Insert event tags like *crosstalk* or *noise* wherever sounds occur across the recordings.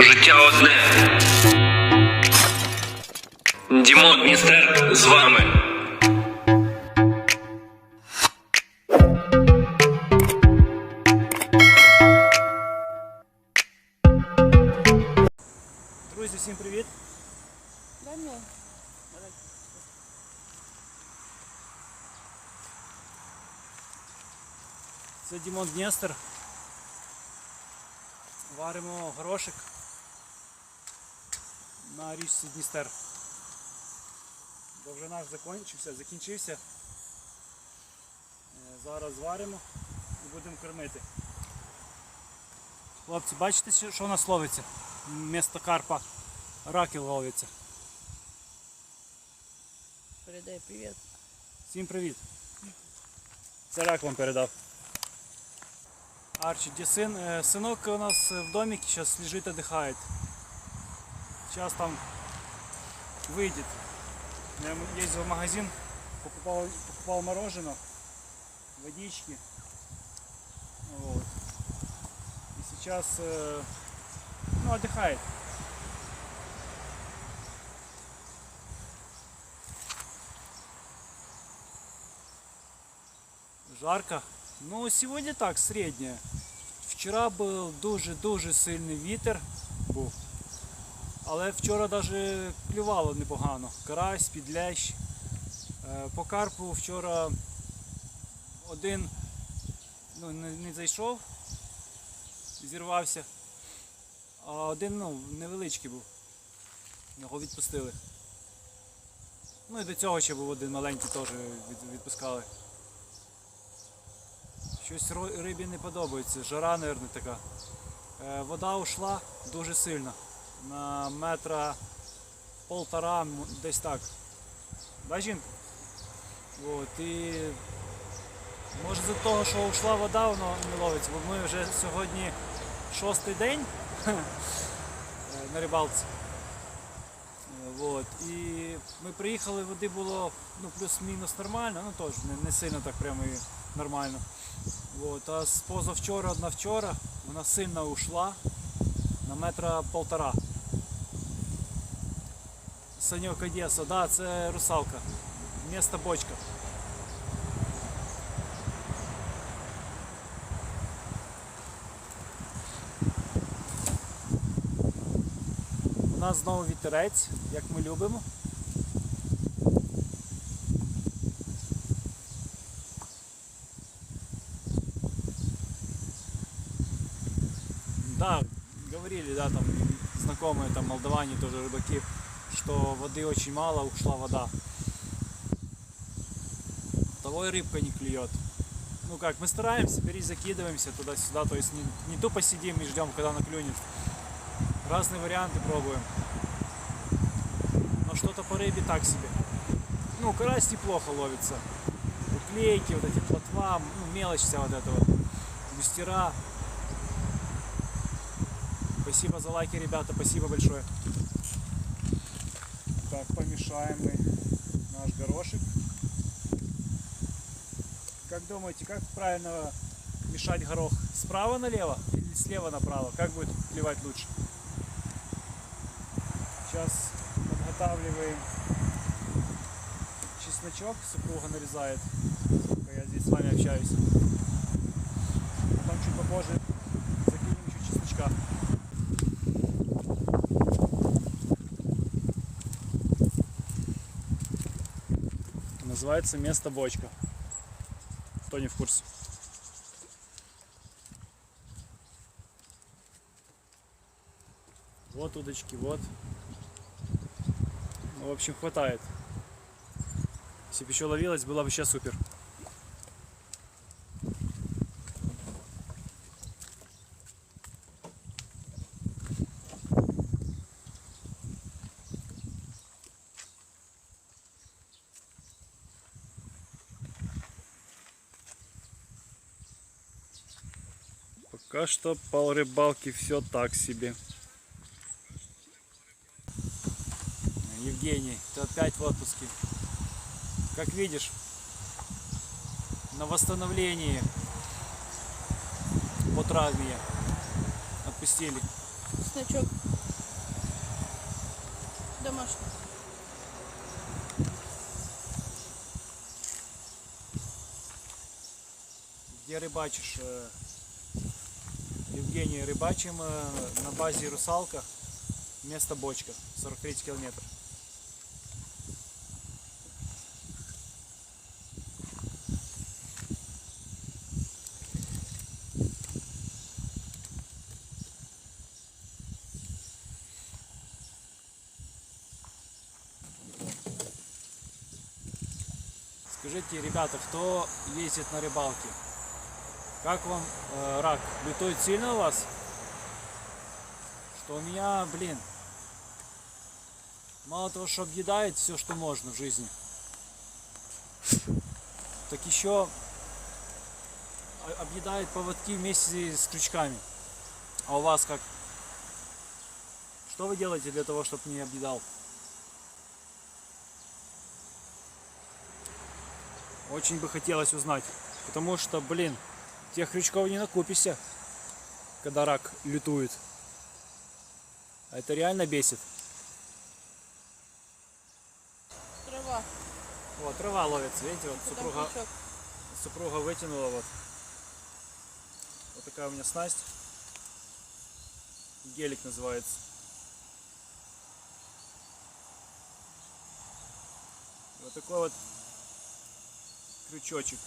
Життя одне. Дімон Дністер з вами. Друзі, всім привіт! Да не. Це Дімон Дністер. Варимо горошик на річці Дністер. Бо вже наш закінчився, закінчився. Е, Зараз зваримо і будемо кормити. Хлопці, бачите, що- що у нас ловиться? Вместо карпа раки ловиться. Передай привет. Всім привіт. Це рак вам передав. Арчі, де сын? Э, Сынок у нас в домике сейчас лежит, отдыхает. Сейчас там выйдет. Я ездил в магазин, покупал, покупал мороженое, водички. Вот. И сейчас э, ну, отдыхает. Жарко. Ну, сегодня так, среднее. Вчора був дуже-дуже сильний вітер був. Але вчора навіть клювало непогано. Карась, підлящ. Е, По карпу вчора один ну, не, зайшов, зірвався, а один ну, невеличкий був. Його відпустили. Ну і до цього ще був один маленький теж відпускали. Щось рибі не подобається. Жара, мабуть, така. Е, Вода ушла дуже сильно. На метра полтора, десь так. Да, жінка? От, і може з-за того, що ушла вода, воно не ловиться, бо ми вже сьогодні шостий день *laughs* на рибалці. Вот. І ми приїхали, води було ну, плюс-мінус нормально, ну теж не, не сильно так прямо і нормально. Вот. А з позавчора на вчора вона сильно ушла на метра полтора. Саньок Одеса, да, це русалка. Місто бочка. У нас знову вітерець, як ми любимо. Да, говорили, да, там знакомые там молдаване тоже рыбаки, что воды очень мало, ушла вода. Того и рыбка не клюет. Ну как, мы стараемся, бери, закидываемся туда-сюда, то есть не, не тупо сидим и ждем, когда она клюнет. Разные варианты пробуем. Но что-то по рыбе так себе. Ну, карась неплохо ловится. Уклейки, вот эти плотва, ну, мелочь вся вот эта вот. Густера. Спасибо за лайки, ребята, спасибо большое. Так, помешаем мы наш горошек. Как думаете, как правильно мешать горох? Справа налево или слева направо? Как будет клевать лучше? Сейчас подготавливаем чесночок, супруга нарезает, я здесь с вами общаюсь. Потом чуть попозже Называется место бочка. Кто не в курсе. Вот удочки, вот. Ну, в общем, хватает. Если бы еще ловилось, было бы вообще супер. Пока что по рыбалке все так себе. Евгений, ты опять в отпуске. Как видишь, на восстановлении по травме отпустили. Значок. Домашний. Где рыбачишь? Евгений, рыбачим э, на базе Русалка. Место бочка. 43 километр. Скажите, ребята, кто ездит на рыбалке? Как вам э, рак? Лютует сильно у вас? Что у меня, блин, мало того, что объедает все, что можно в жизни, так еще объедает поводки вместе с крючками. А у вас как? Что вы делаете для того, чтобы не объедал? Очень бы хотелось узнать. Потому что, блин, тех крючков не накупишься, когда рак лютует. А это реально бесит. Трава. Вот, трава ловится, видите, вот супруга, крючок. супруга вытянула вот. Вот такая у меня снасть. Гелик называется. Вот такой вот крючочек.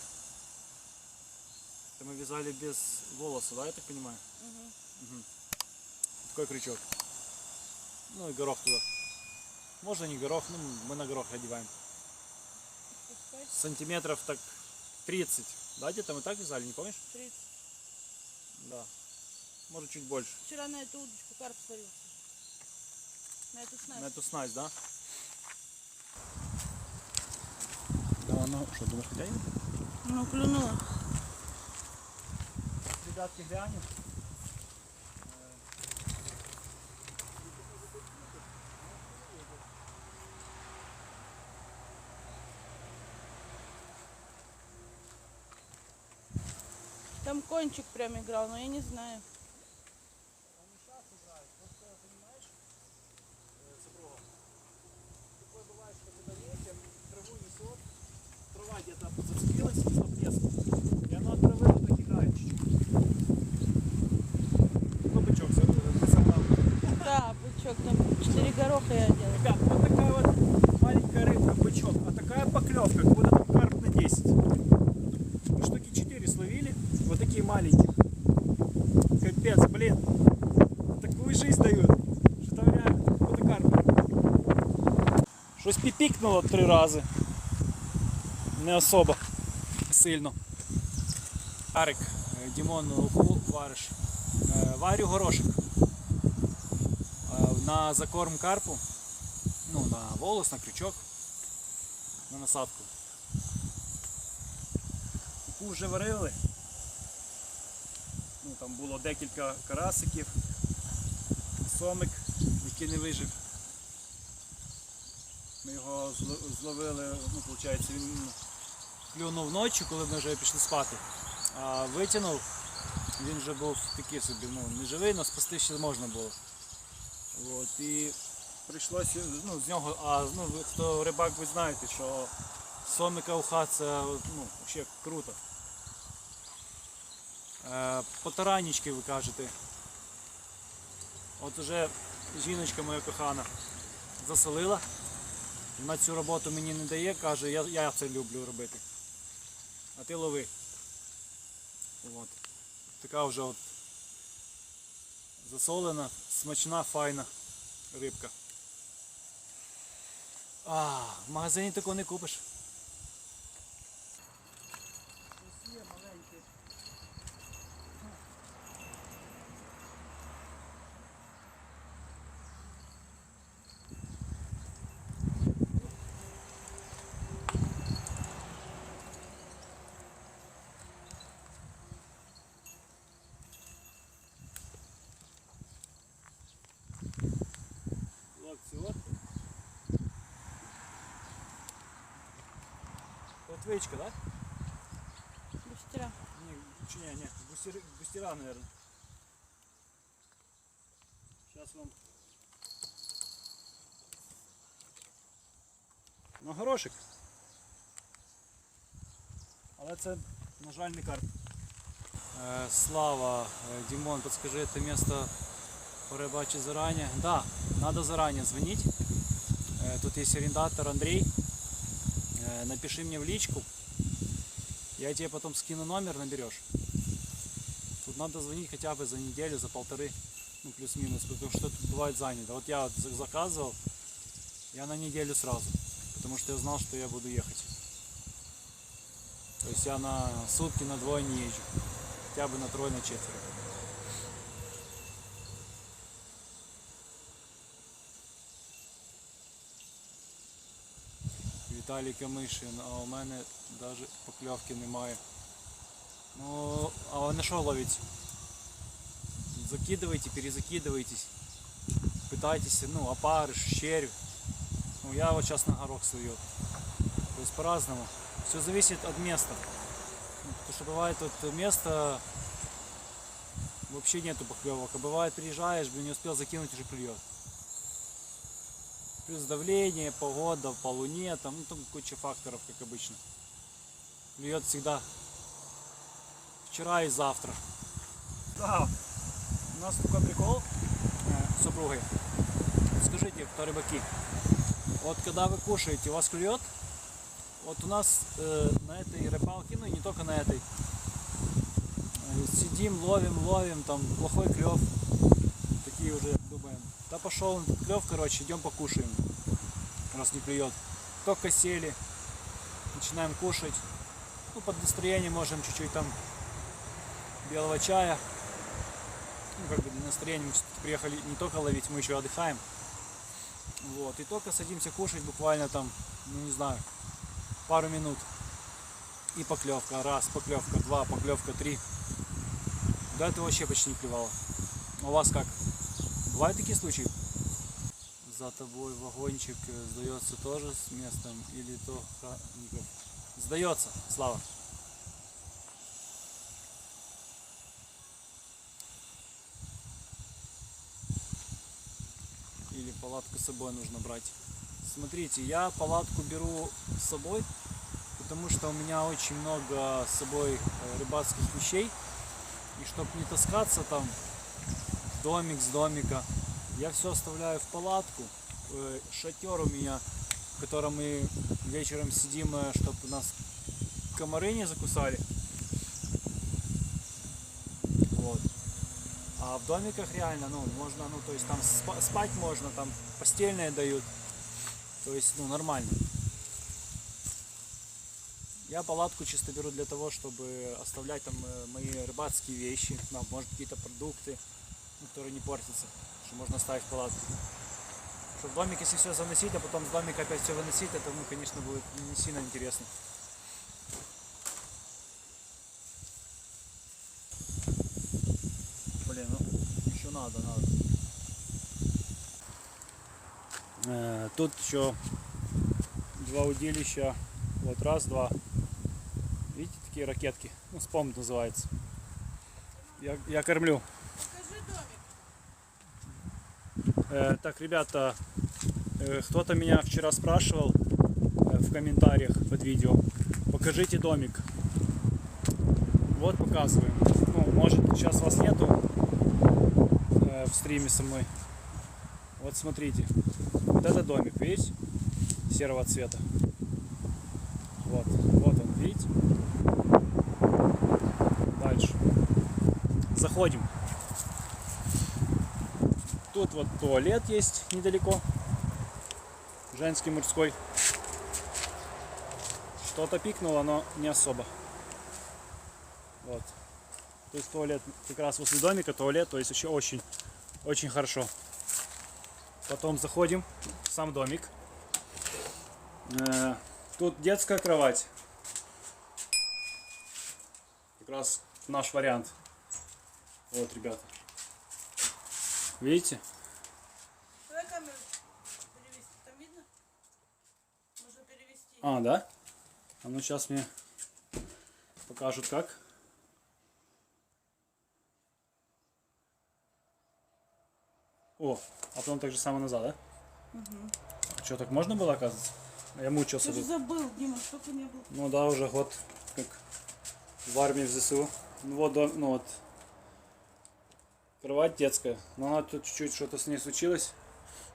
Это мы вязали без волоса, да, я так понимаю? Мгм. Такой крючок. Ну и горох туда. Можно не горох, ну мы на горох одеваем. Сантиметров так 30. Да, где-то мы так вязали, не помнишь? 30. Да. Может чуть больше. Вчера на эту удочку карп свалился. На эту снасть. На эту снасть, да? Да, ну что, думаешь, потянем? Ну, клюнула. Ребятки, глянем. Там кончик прям играл, но я не знаю. Они сейчас играют, просто, понимаешь, э, супруга, такое бывает, что когда ветер траву несет, трава где-то зацепилась за плеск, и она от травы вот так играет чуть-чуть. Ну, бычок, за- забрал. Да, бычок, там 4 гороха я делала. Ребят, вот такая вот маленькая рыбка, бычок, а такая поклевка, как будто там карп на 10. Мы штуки 4 словили, вот такие маленькие. Капец, блин. Такую жизнь дают. Що там реально фотокарпи. Щось піпікнуло три рази. Не особо сильно. Арик, е, Дімон уху вариш. Е, Варю горошок. На закорм карпу. Ну, на волос, на крючок, на насадку. Уху вже варили. Ну, там було декілька карасиків, сомик, який не вижив. Ми його зловили, ну, виходить, він клюнув ночі, коли ми вже пішли спати. А витягнув, він вже був такий собі, ну, не живий, але спасти ще можна було. От, і прийшлося, ну, з нього, а ну, ви, хто рибак, ви знаєте, що сомика уха це ну, взагалі круто. Е, потаранічки ви кажете. От уже жіночка моя кохана засолила. Вона цю роботу мені не дає, каже, я, я це люблю робити. А ти лови. От. Така вже от засолена, смачна, файна рибка. А, в магазині такого не купиш. Плотвичка, так? Быстро. Ні, чи ні, ні, густіра, густіра, мабуть. Зараз вам. Ну, горошик. Але це, на жаль, не карп. Е, Слава, е, Димон, подскажи это место порыбачить заранее. Да, надо заранее звонить. Э, Тут есть арендатор Андрей. Э, Напиши мне в личку. Я тебе потом скину номер, наберешь. Тут надо звонить хотя бы за неделю, за полторы, ну плюс-минус, потому что тут бывает занято. Вот я заказывал, я на неделю сразу, потому что я знал, что я буду ехать. То есть я на сутки на двое не езжу, хотя бы на трое, на четверо. Віталій Камишин, а у мене навіть покльовки немає. Ну, а ви на що ловите? Закидывайте, перезакидывайтесь. Пытайтесь, ну, опарыш, червь. Ну, я вот сейчас на горох свою. То есть по-разному. Все зависит от места. Ну, потому что бывает вот место вообще нету поклевок. А бывает приезжаешь, блин, не успел закинуть, уже клюет. Плюс давление, погода, по луне, там, ну, там куча факторов, как обычно. Клюет всегда вчера и завтра. Да, у нас такой прикол э, супругой. Скажите, кто рыбаки, вот когда вы кушаете, у вас клюет? Вот у нас э, на этой рыбалке, ну и не только на этой, э, сидим, ловим, ловим, там плохой клев, такие уже да пошел клев, короче, идем покушаем, раз не клюет. Только сели, начинаем кушать, ну под настроение можем чуть-чуть там белого чая. Ну, как бы для настроения мы приехали не только ловить, мы еще отдыхаем. Вот. И только садимся кушать буквально там, ну не знаю, пару минут. И поклевка. Раз, поклевка, два, поклевка, три. До этого вообще почти не клевало. А у вас как? Бывают такие случаи? За тобой вагончик э, сдается тоже с местом или то охранников? Сдается, Слава. или палатку с собой нужно брать. Смотрите, я палатку беру с собой, потому что у меня очень много с собой э, рыбацких вещей. И чтобы не таскаться там домик с домика, я все оставляю в палатку. Э, Шатер у меня, в котором мы вечером сидим, чтобы нас комары не закусали. Вот. А в домиках реально, ну, можно, ну, то есть там спа- спать можно, там постельные дают. То есть, ну, нормально. Я палатку чисто беру для того, чтобы оставлять там э, мои рыбацкие вещи, может, какие-то продукты, которые не портятся, что можно оставить в палатку. Что в домик, если все заносить, а потом с домика опять все выносить, это, ну, конечно, будет не сильно интересно. Блин, ну еще надо, надо. Э, тут еще два удилища. Вот раз, два. Видите, такие ракетки. Ну, спом называется. Я, я кормлю. Покажи домик. Э, так, ребята, э, кто-то меня вчера спрашивал э, в комментариях под видео. Покажите домик. Вот показываем. Ну, может сейчас вас нету э, в стриме со мной. Вот смотрите. Вот это домик, видите? Серого цвета. Вот, вот он, видите? Дальше. Заходим. Тут вот туалет есть недалеко. Женский, мужской. Что-то пикнуло, но не особо. Вот. То есть туалет как раз возле домика, туалет, то есть еще очень, очень хорошо. Потом заходим в сам домик. Э, Тут детская кровать. Как раз наш вариант. Вот, ребята. Видите? Давай камеру перевести. Там видно? Можно перевести. А, да? А ну сейчас мне покажут как. О, а потом так же самое назад, да? Угу. Что, так можно было, оказывается? Я мучился Ты же забыл, Дима, что ты не был. Ну да, уже год как в армии в ЗСУ. Ну вот, ну вот. Кровать детская. Но она тут чуть-чуть что-то с ней случилось.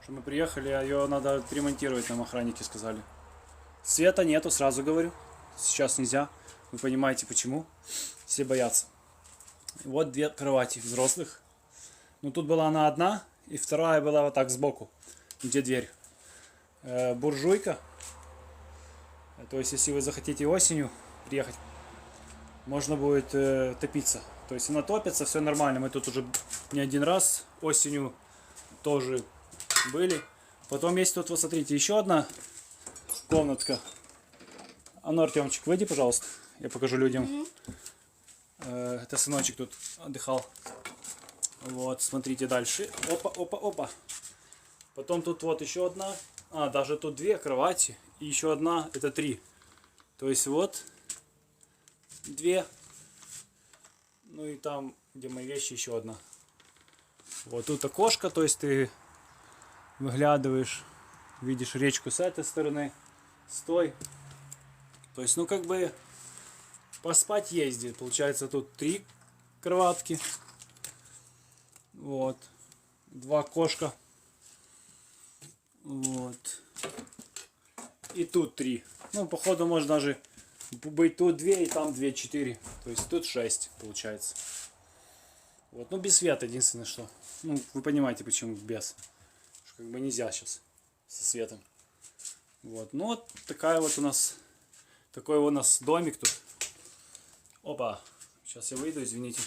Что мы приехали, а ее надо отремонтировать, нам охранники сказали. Света нету, сразу говорю. Сейчас нельзя. Вы понимаете почему. Все боятся. Вот две кровати взрослых. Ну тут была она одна, и вторая была вот так сбоку, где дверь. Э, буржуйка. То есть, если вы захотите осенью приехать, можно будет э, топиться. То есть она топится, все нормально. Мы тут уже не один раз осенью тоже были. Потом есть тут, вот смотрите, еще одна комнатка. А ну, Артемчик, выйди, пожалуйста. Я покажу людям. Э, это сыночек тут отдыхал. Вот, смотрите дальше. Опа, опа, опа. Потом тут вот еще одна. А, даже тут две кровати. И еще одна, это три. То есть вот две. Ну и там, где мои вещи, еще одна. Вот тут окошко, то есть ты выглядываешь, видишь речку с этой стороны, с той. То есть, ну как бы поспать ездит. Получается тут три кроватки. Вот. Два кошка. Вот. И тут три. Ну, походу, может даже быть тут две и там две, четыре. То есть тут шесть получается. Вот, ну без света единственное что. Ну, вы понимаете, почему без. Что как бы нельзя сейчас со светом. Вот, ну вот такая вот у нас, такой у нас домик тут. Опа, сейчас я выйду, извините.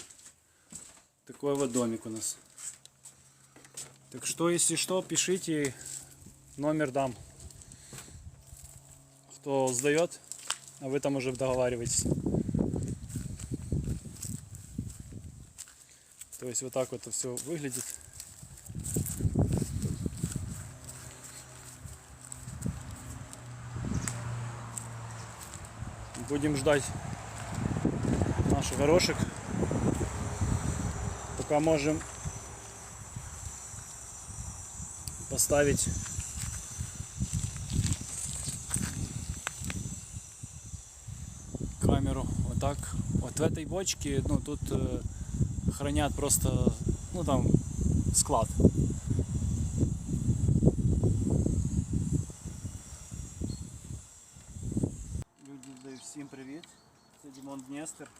Такой вот домик у нас. Так что, если что, пишите, номер дам. Кто сдает, а вы там уже договариваетесь. То есть вот так вот это все выглядит. Будем ждать наш горошек. Пока можем поставить так. Вот в этой бочке, ну тут э, хранят просто, ну там склад. Люди, всім привіт. Це Дімон Дністер.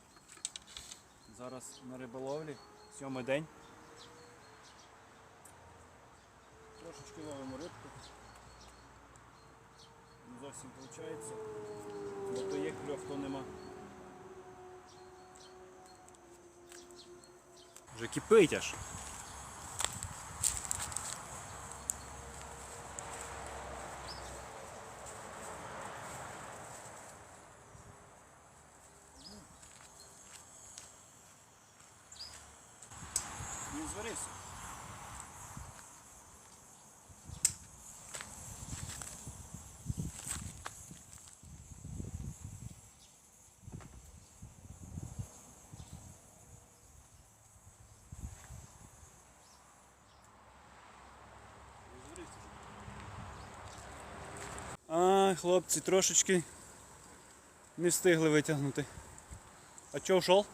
Зараз на риболовлі. Сьомий день. Трошечки ловимо рибку. Не зовсім виходить. Бо то є кльов, то нема. Вже кипить аж. Він зварився. А, хлопці трошечки не встигли витягнути. А чого? Отцепился?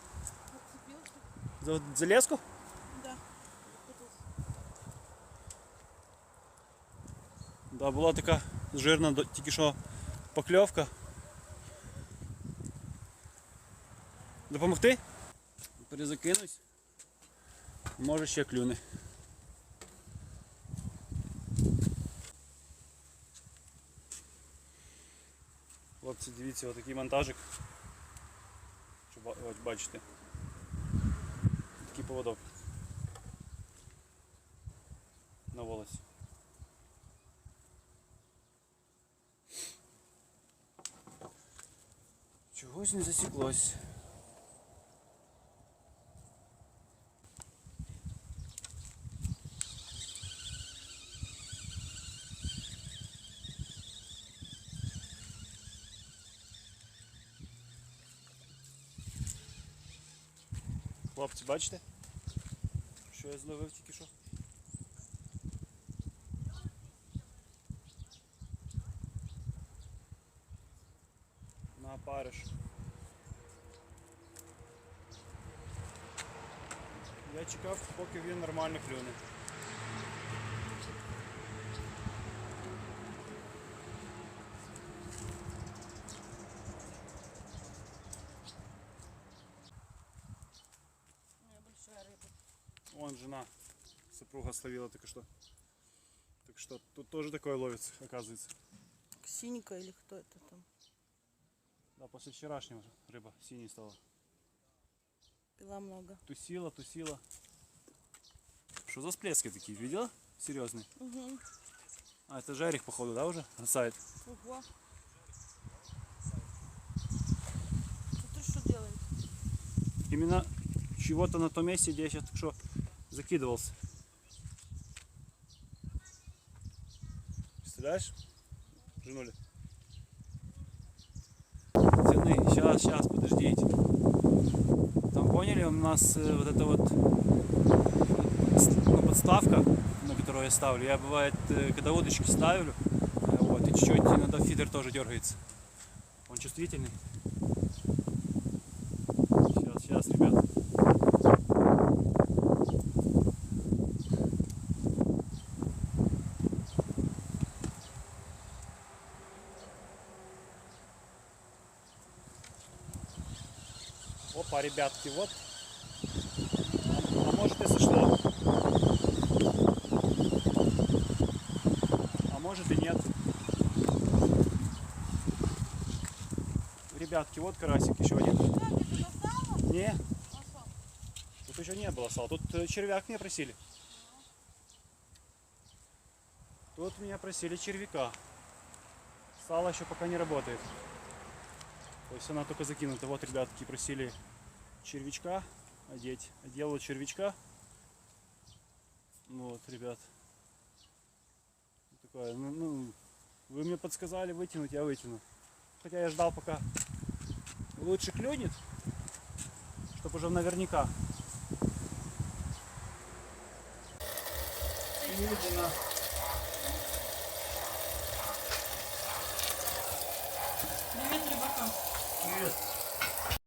За, за леску? Да. Да, була така жирна тільки що покльовка. Допомогти? Перезакинусь. Може ще клюне. Хлопці, дивіться, отакий монтажик. Ось бачите. Такий поводок. На волосі. Чогось не засіклось. Хлопці, бачите? Що я зловив тільки що? На париж. Я чекав, поки він нормально клюне. Вон жена, супруга словила только что. Так что тут тоже такое ловится, оказывается. Синька или кто это там? Да, после вчерашнего рыба синей стала. Пила много. Тусила, тусила. Что за всплески такие, видела? Серьезные. Угу. А, это жерех, походу, да, уже? Сайт. Ого. Смотри, что делает. Именно чего-то на том месте, где я сейчас что закидывался. Представляешь? Женуля. Пацаны, сейчас, сейчас, подождите. Там поняли, у нас э, вот эта вот ну, подставка, на которую я ставлю. Я бывает, э, когда удочки ставлю, вот, и чуть-чуть иногда фидер тоже дергается. Он чувствительный. Сейчас, сейчас, ребят. Опа, ребятки, вот. А может и сошло. А может и нет. Ребятки, вот карасик еще один. Не. Тут еще не было сала. Тут э, червяк меня просили. Тут меня просили червяка. Сало еще пока не работает. То есть она только закинута. Вот ребятки просили червячка одеть. Одела червячка. Вот, ребят. Такое, ну, ну, вы мне подсказали вытянуть, я вытяну. Хотя я ждал пока лучше клюнет, чтобы уже наверняка. Медленно